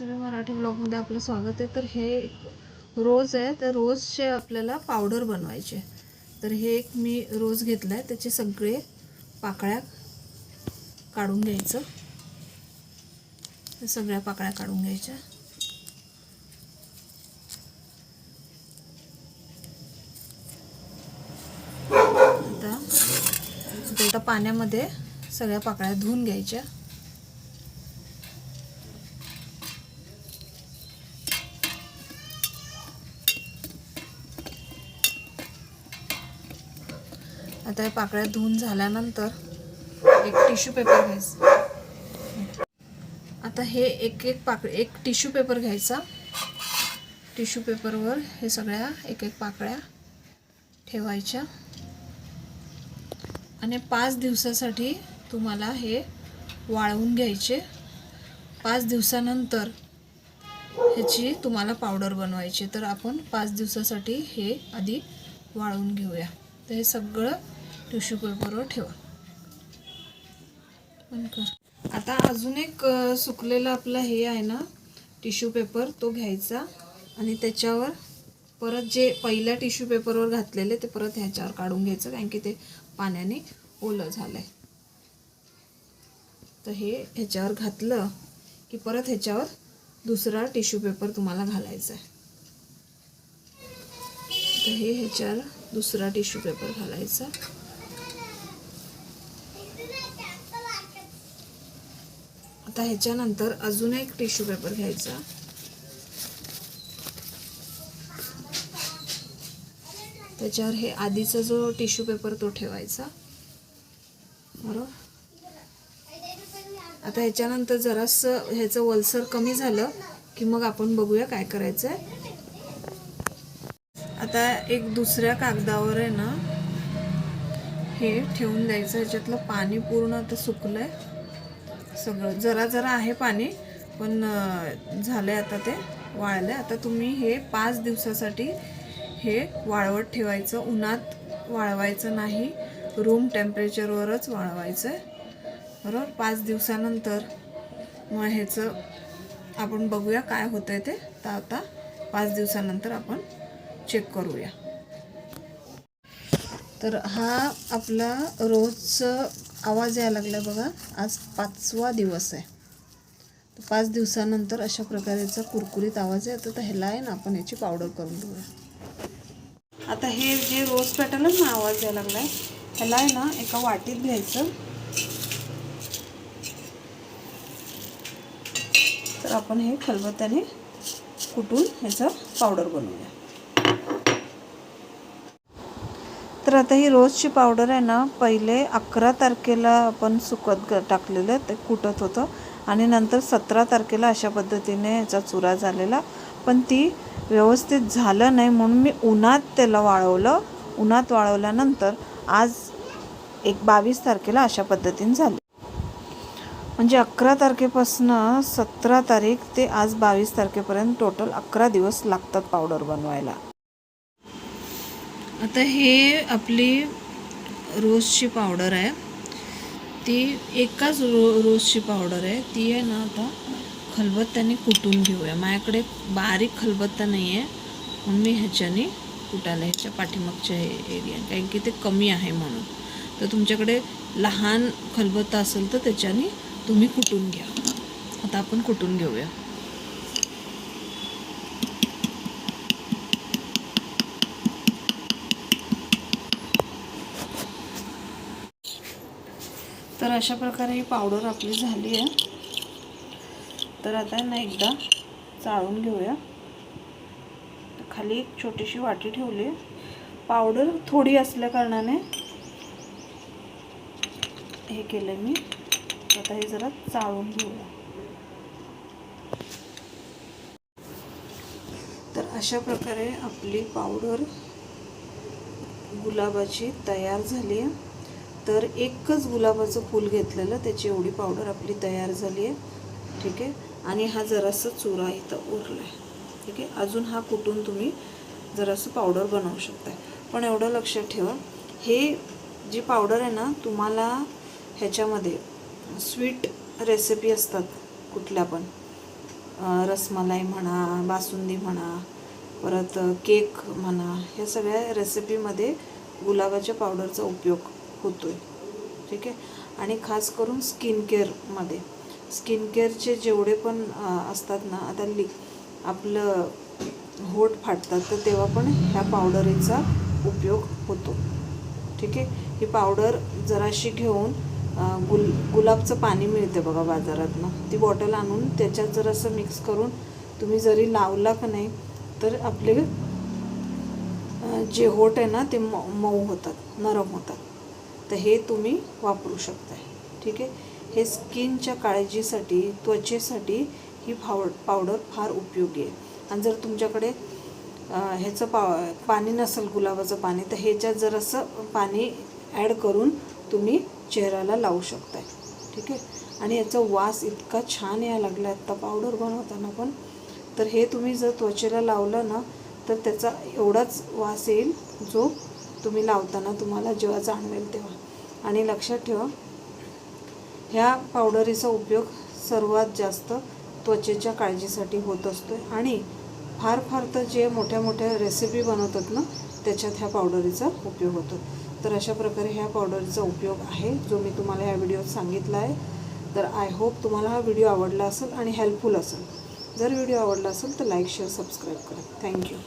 सगळे मराठी ब्लॉगमध्ये आपलं स्वागत आहे. तर हे रोज आहे. तर रोजचे आपल्याला पावडर बनवायचे. तर हे एक मी रोज घेतला आहे त्याचे सगळे पाकळ्या काढून घ्यायचं. सगळ्या पाकळ्या काढून घ्यायच्या. आता पाण्यामध्ये सगळ्या पाकळ्या धुवून घ्यायच्या. आता या पाकळ्या धुवून झाल्यानंतर एक टिश्यू पेपर घ्यायचा. आता हे एक एक पाकळ एक टिश्यू पेपर घ्यायचा. टिश्यू पेपरवर हे सगळ्या एक एक पाकळ्या ठेवायच्या. आणि पाच दिवसासाठी तुम्हाला हे वाळवून घ्यायचे. पाच दिवसानंतर ह्याची तुम्हाला पावडर बनवायची. तर आपण पाच दिवसासाठी हे आधी वाळवून घेऊया. तर हे सगळं टिश्यू पेपरवर ठेवा. आता अजून एक सुकलेला आपला हे आहे ना टिश्यू पेपर तो घ्यायचा. आणि त्याच्यावर परत जे पहिल्या टिश्यू पेपरवर घातलेले ते परत ह्याच्यावर काढून घ्यायचं कारण की ते पाण्याने ओलं झालं आहे तर हे ह्याच्यावर घातलं की परत ह्याच्यावर दुसरा टिश्यू पेपर तुम्हाला घालायचा आहे. तर हे ह्याच्यावर दुसरा टिश्यू पेपर घालायचा. आता ह्याच्यानंतर अजून एक टिश्यू पेपर घ्यायचा. त्याच्यावर हे आधीचा जो टिश्यू पेपर तो ठेवायचा. बरोबर? आता ह्याच्यानंतर जरासं ह्याचं वलसर कमी झालं की मग आपण बघूया काय करायचं आहे आता एक दुसऱ्या कागदावर आहे ना हे ठेवून द्यायचं. ह्याच्यातलं पाणी पूर्ण आता आहे सगळं. जरा जरा आहे पाणी पण झालं आहे आता ते वाळलं आता तुम्ही हे पाच दिवसासाठी हे वाळवत ठेवायचं. उन्हात वाळवायचं नाही. रूम टेम्परेचरवरच वाळवायचं आहे बरोबर? पाच दिवसानंतर मग ह्याचं आपण बघूया काय होतंय ते. तर आता पाच दिवसानंतर आपण चेक करूया. तर हा आपला रोजचं आवाज यायला लागला बघा. आज पाचवा दिवस आहे. तर पाच दिवसानंतर अशा प्रकारेचा कुरकुरीत आवाज आहे तर ह्याला आहे ना आपण याची पावडर करून घेऊया. आता हे जे रोज पॅटर्नच ना आवाज यायला लागलाय. ह्याला आहे ना एका वाटीत घ्यायचं. तर आपण हे खलबत्याने कुटून ह्याचं पावडर बनवूया. तर आता ही रोजची पावडर आहे ना पहिले अकरा तारखेला आपण सुकत ग- टाकलेलं ते कुटत होतं. आणि नंतर सतरा तारखेला अशा पद्धतीने याचा चुरा झालेला. पण ती व्यवस्थित झालं नाही म्हणून मी उन्हात त्याला वाळवलं. उन्हात वाळवल्यानंतर आज एक बावीस तारखेला अशा पद्धतीने झाले. म्हणजे अकरा तारखेपासनं सतरा तारीख ते आज बावीस तारखेपर्यंत टोटल अकरा दिवस लागतात पावडर बनवायला. आता हे आपली रोजची पावडर आहे. ती एकाच रो रोजची पावडर आहे. ती आहे ना आता खलबत्त्याने कुटून घेऊया. माझ्याकडे बारीक खलबत्ता नाही आहे म्हणून मी ह्याच्याने कुटायला ह्याच्या पाठीमागच्या एरिया कारण की ते कमी आहे म्हणून. तर तुमच्याकडे लहान खलबत्ता असेल तर त्याच्याने तुम्ही कुटून घ्या. आता आपण कुटून घेऊया. तर अशा प्रकारे ही पावडर आपली झाली आहे. तर आता ना एकदा चाळून घेऊया. खाली एक छोटीशी वाटी ठेवली. आहे पावडर थोडी असल्या कारणाने हे केलं मी. आता हे जरा चाळून घेऊया. तर अशा प्रकारे आपली पावडर गुलाबाची तयार झाली आहे. तर एकच गुलाबाचं फूल घेतलेलं त्याची एवढी पावडर आपली तयार झाली आहे. ठीक आहे? आणि हा जरासा चुरा इथं उरला आहे ठीक आहे? अजून हा कुटून तुम्ही जरासं पावडर बनवू शकता पण एवढं लक्षात ठेवा हे जी पावडर आहे ना तुम्हाला ह्याच्यामध्ये स्वीट रेसिपी असतात कुठल्या पण. रसमलाई म्हणा बासुंदी म्हणा परत केक म्हणा ह्या सगळ्या रेसिपीमध्ये गुलाबाच्या पावडरचा उपयोग होतो आहे ठीक आहे? आणि खास करून स्किन केअरमध्ये स्किन केअरचे जेवढे पण असतात ना आता लि आपलं होठ फाटतात तर तेव्हा पण ह्या पावडरीचा उपयोग होतो. ठीक आहे? ही पावडर जराशी घेऊन गुल गुलाबचं पाणी मिळते बघा बाजारातनं. ती बॉटल आणून त्याच्यात जरासं मिक्स करून तुम्ही जरी लावला का नाही तर आपले जे होठ आहे ना ते मऊ होतात नरम होतात. तर हे तुम्ही वापरू शकताय ठीक आहे? हे स्किनच्या काळजीसाठी त्वचेसाठी ही फाव पावडर फार उपयोगी आहे. आणि जर तुमच्याकडे ह्याचं पा पाणी नसेल गुलाबाचं पाणी तर ह्याच्यात जर असं पाणी ॲड करून तुम्ही चेहऱ्याला लावू शकताय. ठीक आहे? आणि याचा वास इतका छान यायला लागला आत्ता पावडर बनवताना पण. तर हे तुम्ही जर त्वचेला लावलं ना तर त्याचा एवढाच वास येईल जो तुम्ही लावताना तुम्हाला जेव्हा जाणवेल तेव्हा. आणि लक्षात ठेवा ह्या पावडरीचा उपयोग सर्वात जास्त त्वचेच्या काळजीसाठी होत असतो आणि फार फार तर जे मोठ्या मोठ्या रेसिपी बनवतात ना त्याच्यात ह्या पावडरीचा उपयोग होतो. तर अशा प्रकारे ह्या पावडरीचा उपयोग आहे जो मी तुम्हाला ह्या व्हिडिओत सांगितला आहे. तर आय होप तुम्हाला हा व्हिडिओ आवडला असेल आणि हेल्पफुल असेल. जर व्हिडिओ आवडला असेल तर लाईक शेअर सबस्क्राईब करा. Thank you